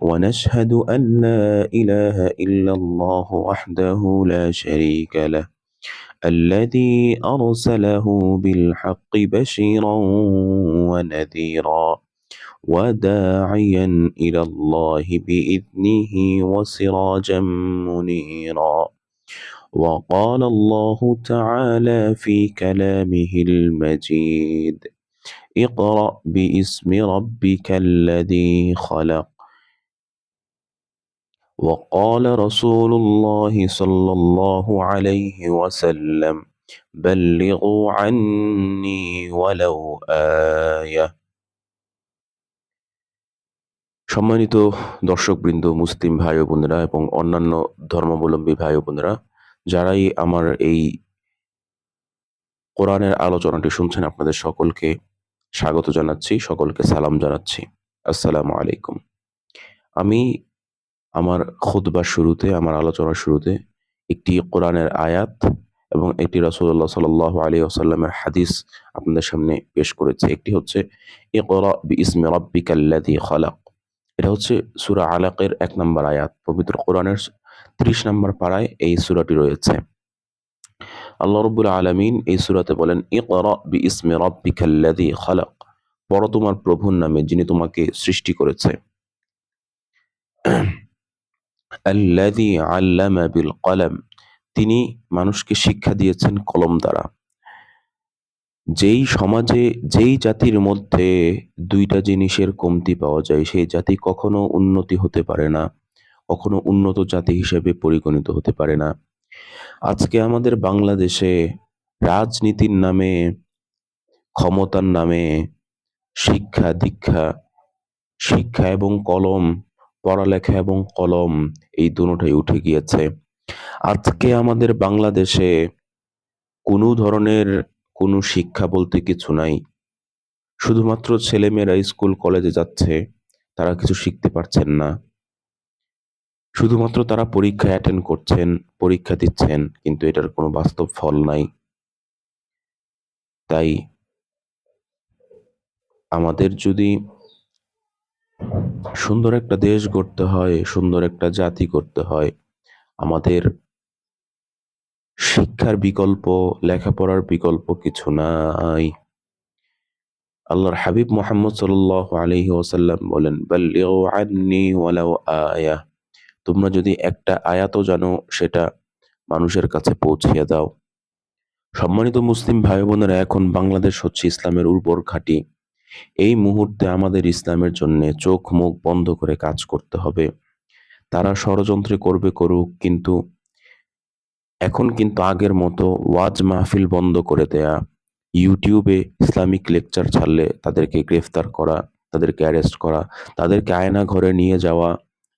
ونشهد أن لا إله إلا الله وحده لا شريك له الذي أرسله بالحق بشيرا ونذيرا وداعيا إلى الله بإذنه وسراجا منيرا. وقال الله تعالى في كلامه المجيد اقرأ باسم ربك الذي خلق. وقال رسول الله صلى الله عليه وسلم بلغوا عني ولو آية সম্মানিত দর্শকবৃন্দ মুসলিম ভাই ও বোনেরা এবং অন্যান্য ধর্মাবলম্বী ভাই ও বোনেরা যারাই আমার এই কোরআনের আলোচনাটি শুনছেন আপনাদের সকলকে স্বাগত জানাচ্ছি সকলকে সালাম জানাচ্ছি আসসালামু আলাইকুম আমি আমার খুতবার শুরুতে, আমার আলোচনার শুরুতে একটি কোরআনের আয়াত এবং একটি রসুল্লাহ সাল আলী আসাল্লামের হাদিস আপনাদের সামনে পেশ করেছে। একটি হচ্ছে ইসমে রব্বিকাল্লাদি খালাক। এটা হচ্ছে সুরা আলাকের এক নম্বর আয়াত, পবিত্র কোরআনের ত্রিশ নম্বর পাড়ায় এই সুরাটি রয়েছে। আল্লাহ রব্বুল আলমিন এই সুরাতে বলেন বি ইসমে রব্বিকাল্লাদি খালাক। পড়ো তোমার প্রভুর নামে যিনি তোমাকে সৃষ্টি করেছে। আল্লাদি আল্লামা বিল কলম। তিনি মানুষকে শিক্ষা দিয়েছেন কলম দ্বারা। যেই সমাজে, যেই জাতির মধ্যে দুইটা জিনিসের কমতি পাওয়া যায়, সেই জাতি কখনো উন্নতি হতে পারে না, কখনো উন্নত জাতি হিসেবে পরিগণিত হতে পারে না। আজকে আমাদের বাংলাদেশে রাজনীতির নামে, ক্ষমতার নামে, শিক্ষা দীক্ষা, শিক্ষা এবং কলম পড়ালেখা এবং কলম এই দুটোটাই উঠে গিয়েছে। আজকে আমাদের বাংলাদেশে কোনো ধরনের কোনো শিক্ষা বলতে কিছু নাই। শুধুমাত্র ছেলেমেয়েরা স্কুল, কলেজে যাচ্ছে, তারা কিছু শিখতে পারছেন না। শুধুমাত্র তারা পরীক্ষা অ্যাটেন্ড করছেন, পরীক্ষা দিচ্ছেন, কিন্তু এটার কোনো বাস্তব ফল নাই। তাই আমাদের যদি সুন্দর একটা দেশ গড়তে হয়, সুন্দর একটা জাতি করতে হয়। আমাদের শিক্ষার বিকল্প, লেখাপড়ার বিকল্প কিছু নাই। আল্লাহর হাবিব মোহাম্মদ সাল আলহি ওসাল্লাম বলেন আয়া। তোমরা যদি একটা আয়াত জানো, সেটা মানুষের কাছে পৌঁছিয়ে দাও। সম্মানিত মুসলিম ভাই বোনেরা এখন বাংলাদেশ হচ্ছে ইসলামের উর্বর ঘাঁটি। এই মুহূর্তে আমাদের ইসলামের জন্য চোখ মুখ বন্ধ করে কাজ করতে হবে। তারা ষড়যন্ত্রে করবে করুক, কিন্তু এখন কিন্তু আগের মতো ওয়াজ মাহফিল বন্ধ করে দেয়া, ইউটিউবে ইসলামিক লেকচার ছাড়লে তাদেরকে গ্রেফতার করা, তাদেরকে অ্যারেস্ট করা, তাদেরকে আয়না ঘরে নিয়ে যাওয়া,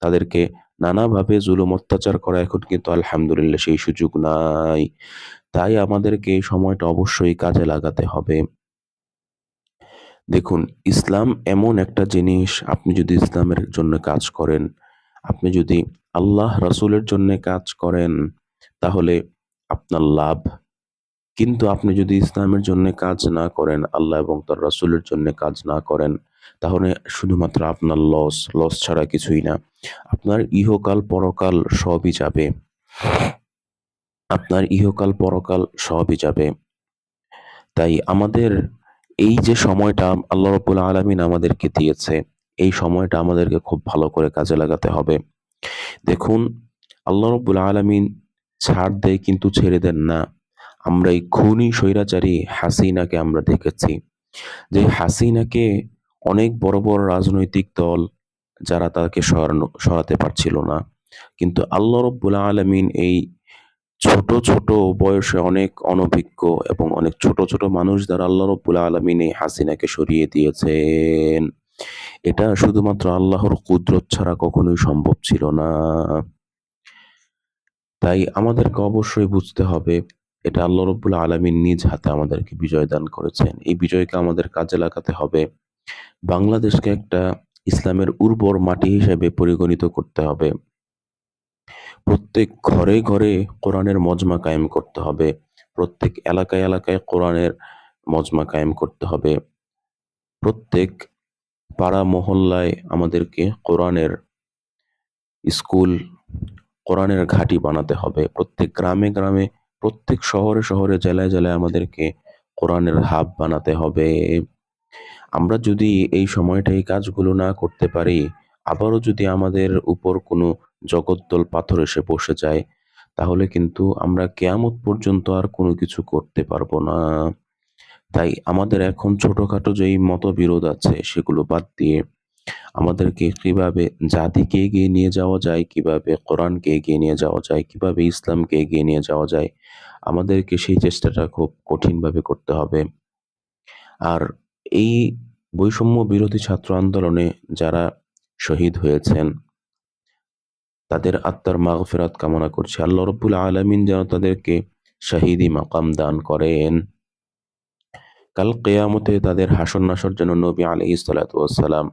তাদেরকে নানাভাবে জুলুম অত্যাচার করা এখন কিন্তু আলহামদুলিল্লাহ সেই সুযোগ নাই। তাই আমাদেরকে এই সময়টা অবশ্যই কাজে লাগাতে হবে। দেখুন, ইসলাম এমন একটা জিনিস, আপনি যদি ইসলামের জন্য কাজ করেন, আপনি যদি আল্লাহ রাসুলের জন্য কাজ করেন, তাহলে আপনার লাভ। কিন্তু আপনি যদি ইসলামের জন্য কাজ না করেন, আল্লাহ এবং তার রাসুলের জন্য কাজ না করেন, তাহলে শুধুমাত্র আপনার লস লস ছাড়া কিছুই না। আপনার ইহকাল পরকাল সবই যাবে। আপনার ইহকাল পরকাল সবই যাবে। তাই আমাদের এই যে সময়টা আল্লাহ রব্বুল আলমিন আমাদেরকে দিয়েছে, এই সময়টা আমাদেরকে খুব ভালো করে কাজে লাগাতে হবে। দেখুন, আল্লাহ রব্বুল আলমিন ছাড় দেয় কিন্তু ছেড়ে দেন না। আমরা এই খুনি স্বৈরাচারী হাসিনাকে আমরা দেখেছি। যে হাসিনাকে অনেক বড় বড় রাজনৈতিক দল যারা তাকে সরানো, সরাতে পারছিল না। কিন্তু আল্লাহ রব্বুল আলমিন এই ছোট ছোট বয়সে অনেক অনভিজ্ঞ এবং অনেক ছোট ছোট মানুষ দ্বারা আল্লাহ রব্বুল আলমিন এই হাসিনাকে সরিয়ে দিয়েছেন। এটা শুধুমাত্র আল্লাহর কুদরত ছাড়া কখনোই সম্ভব ছিল না। তাই আমাদেরকে অবশ্যই বুঝতে হবে, এটা আল্লাহ রব্বুল আলমিন নিজ হাতে আমাদেরকে বিজয় দান করেছেন। এই বিজয়কে আমাদের কাজে লাগাতে হবে। বাংলাদেশকে একটা ইসলামের উর্বর মাটি হিসেবে পরিগণিত করতে হবে। প্রত্যেক ঘরে ঘরে কোরআনের মজমা কায়েম করতে হবে। প্রত্যেক এলাকায় এলাকায় কোরআনের মজমা কায়েম করতে হবে। প্রত্যেক পাড়া মহল্লায় আমাদেরকে কোরআনের স্কুল, কোরআনের ঘাঁটি বানাতে হবে। প্রত্যেক গ্রামে গ্রামে, প্রত্যেক শহরে শহরে, জেলায় জেলায় আমাদেরকে কোরআনের হাব বানাতে হবে। আমরা যদি এই সময়টা এই কাজগুলো না করতে পারি, আবারও যদি আমাদের উপর কোনো জগদ্দল পাথর এসে বসে যায়, তাহলে কিন্তু আমরা কেয়ামত পর্যন্ত আর কোনো কিছু করতে পারব না। তাই আমাদের এখন ছোটোখাটো যেই মতবিরোধ আছে সেগুলো বাদ দিয়ে আমাদেরকে কীভাবে জাতিকে এগিয়ে নিয়ে যাওয়া যায়, কীভাবে কোরআনকে এগিয়ে নিয়ে যাওয়া যায়, কীভাবে ইসলামকে এগিয়ে নিয়ে যাওয়া যায়, আমাদেরকে সেই চেষ্টাটা খুব কঠিনভাবে করতে হবে। আর এই বৈষম্য বিরোধী ছাত্র আন্দোলনে যারা শহীদ হয়েছেন তাদের আত্মার মাগফেরাত কামনা করছে। আল্লাহ রব্বুল আলমিন যেন তাদেরকে শাহিদি মাকাম দান করেন। কাল কেয়ামতে তাদের হাসন নাসর যেন নবী আলহি সালাতাম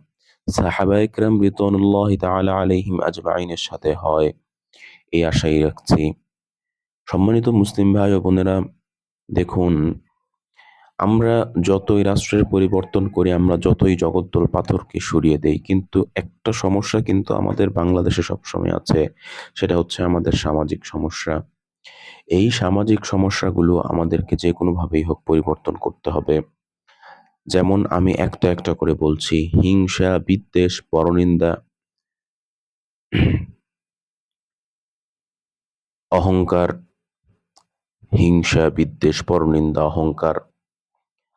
সাহাবা ইকরাম রিতনুল্লাহ তালা আলহিম আজমাইনের সাথে হয়। এই আশাই রাখছি। সম্মানিত মুসলিম ভাই ও বোনেরা, দেখুন আমরা যতই রাষ্ট্রের পরিবর্তন করি, আমরা যতই জগদ্দল পাথরকে সরিয়ে দেই, কিন্তু একটা সমস্যা কিন্তু আমাদের বাংলাদেশে সবসময় আছে, সেটা হচ্ছে আমাদের সামাজিক সমস্যা। এই সামাজিক সমস্যাগুলো আমাদেরকে যে কোনোভাবেই হোক পরিবর্তন করতে হবে। যেমন আমি একটা একটা করে বলছি, হিংসা, বিদ্বেষ, পরনিন্দা, অহংকার, হিংসা, বিদ্বেষ, পরনিন্দা, অহংকার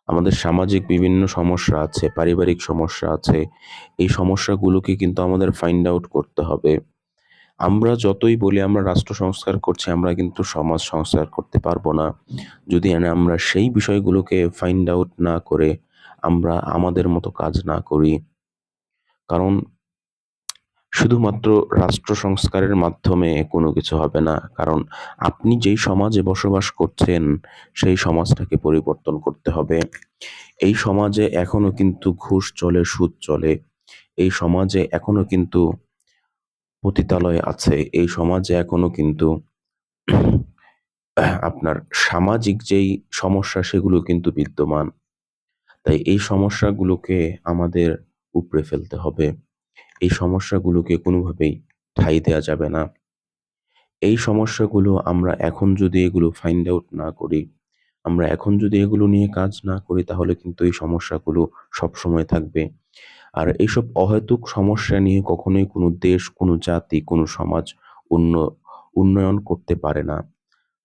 আমাদের সামাজিক বিভিন্ন সমস্যা আছে, পারিবারিক সমস্যা আছে, এই সমস্যাগুলোকে কিন্তু আমাদের ফাইন্ড আউট করতে হবে। আমরা যতই বলি আমরা রাষ্ট্র সংস্কার করছি, আমরা কিন্তু সমাজ সংস্কার করতে পারব না। যদি আমরা সেই বিষয়গুলোকে ফাইন্ড আউট না করে, আমরা আমাদের মতো কাজ না করি। কারণ শুধুমাত্র রাষ্ট্র সংস্কারের মাধ্যমে কোনো কিছু হবে না। কারণ আপনি যেই সমাজে বসবাস করছেন, সেই সমাজটাকে পরিবর্তন করতে হবে। এই সমাজে এখনও কিন্তু ঘুষ চলে, সুদ চলে। এই সমাজে এখনও কিন্তু পতিতালয় আছে। এই সমাজে এখনও কিন্তু আপনার সামাজিক যেই সমস্যা, সেগুলো কিন্তু বিদ্যমান। তাই এই সমস্যাগুলোকে আমাদের উপড়ে ফেলতে হবে। এই সমস্যাগুলোকে কোনোভাবেই ঠাঁই দেওয়া যাবে না। এই সমস্যাগুলো আমরা এখন যদি এগুলো ফাইন্ড আউট না করি, আমরা এখন যদি এগুলো নিয়ে কাজ না করি, তাহলে কিন্তু এই সমস্যাগুলো সবসময় থাকবে। আর এইসব অহেতুক সমস্যা নিয়ে কখনোই কোনো দেশ, কোনো জাতি, কোনো সমাজ উন্ন, উন্নয়ন করতে পারে না।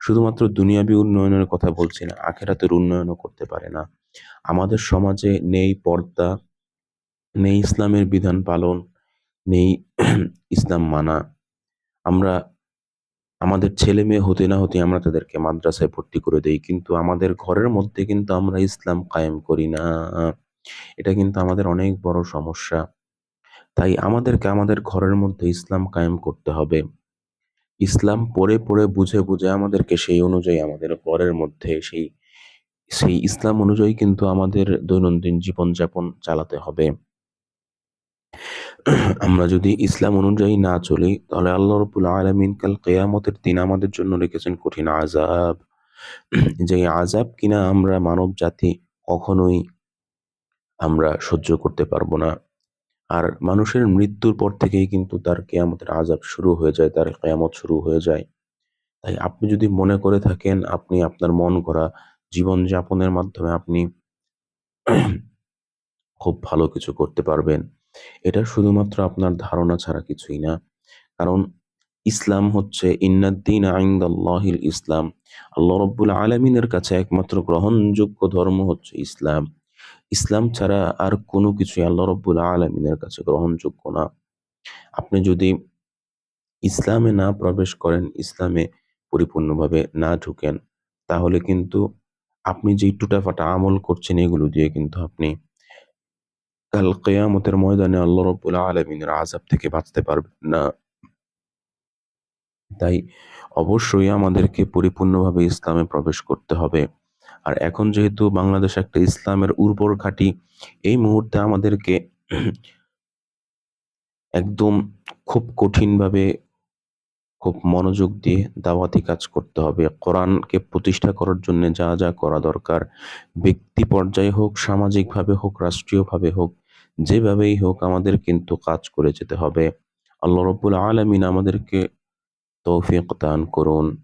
শুধুমাত্র দুনিয়াবি উন্নয়নের কথা বলছি না, আখেরাতের উন্নয়নও করতে পারে না। আমাদের সমাজে নেই পর্দা, নেই ইসলামের বিধান পালন নেই, ইসলাম মানা। আমরা, আমাদের ছেলে মেয়ে হতে না হতে আমরা তাদেরকে মাদ্রাসায় ভর্তি করে দেই, কিন্তু আমাদের ঘরের মধ্যে কিন্তু আমরা ইসলাম কায়েম করি না। এটা কিন্তু আমাদের অনেক বড় সমস্যা। তাই আমাদেরকে আমাদের ঘরের মধ্যে ইসলাম কায়েম করতে হবে। ইসলাম পড়ে পড়ে বুঝে বুঝে আমাদেরকে সেই অনুযায়ী আমাদের ঘরের মধ্যে সেই সেই ইসলাম অনুযায়ী কিন্তু আমাদের দৈনন্দিন জীবনযাপন চালাতে হবে। আমরা যদি ইসলাম অনুযায়ী না চলি, তাহলে আল্লাহ রবুল আলমিন কাল কেয়ামতের দিন আমাদের জন্য রেখেছেন কঠিন আজাব যে আজাব কিনা আমরা মানব জাতি কখনোই আমরা সহ্য করতে পারব না। আর মানুষের মৃত্যুর পর থেকেই কিন্তু তার কেয়ামতের আজাব শুরু হয়ে যায়, তার কেয়ামত শুরু হয়ে যায়। তাই আপনি যদি মনে করে থাকেন, আপনি আপনার মন গড়া জীবনযাপনের মাধ্যমে আপনি খুব ভালো কিছু করতে পারবেন। এটা শুধুমাত্র আপনার ধারণা ছাড়া কিছুই না। কারণ ইসলাম হচ্ছে ইন্নাদ্দিন আইন্দাল্লাহিল ইসলাম। আল্লাহ রব্বুল আলমিনের কাছে একমাত্র গ্রহণযোগ্য ধর্ম হচ্ছে ইসলাম। ইসলাম ছাড়া আর কোনো কিছুই আল্লাহ রব্বুল আলমিনের কাছে গ্রহণযোগ্য না। আপনি যদি ইসলামে না প্রবেশ করেন, ইসলামে পরিপূর্ণভাবে না ঢুকেন, তাহলে কিন্তু আপনি যেই টুটাফাটা আমল করছেন, এগুলো দিয়ে কিন্তু আপনি কাল কেয়ামতের ময়দানে আল্লাহ রব্বুল আলমিনের আজাব থেকে বাঁচতে পারবেন না। তাই অবশ্যই আমাদেরকে পরিপূর্ণভাবে ইসলামে প্রবেশ করতে হবে। আর এখন যেহেতু বাংলাদেশ একটা ইসলামের উর্বর ঘাঁটি, এই মুহূর্তে আমাদেরকে একদম খুব কঠিনভাবে, খুব মনোযোগ দিয়ে দাওয়াতি কাজ করতে হবে। কোরআনকে প্রতিষ্ঠা করার জন্য যা যা করা দরকার, ব্যক্তি পর্যায়ে হোক, সামাজিকভাবে হোক, রাষ্ট্রীয়ভাবে হোক যেভাবেই হোক আমাদের কিন্তু কাজ করে যেতে হবে। আল্লাহ রব্বুল আলমিন আমাদেরকে তৌফিক দান করুন।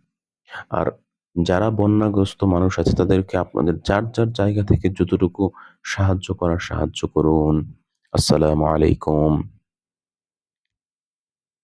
আর যারা বন্যাগ্রস্ত মানুষ আছে, তাদেরকে আপনাদের যার যার জায়গা থেকে যতটুকু সাহায্য করার সাহায্য করুন। আসসালামু আলাইকুম।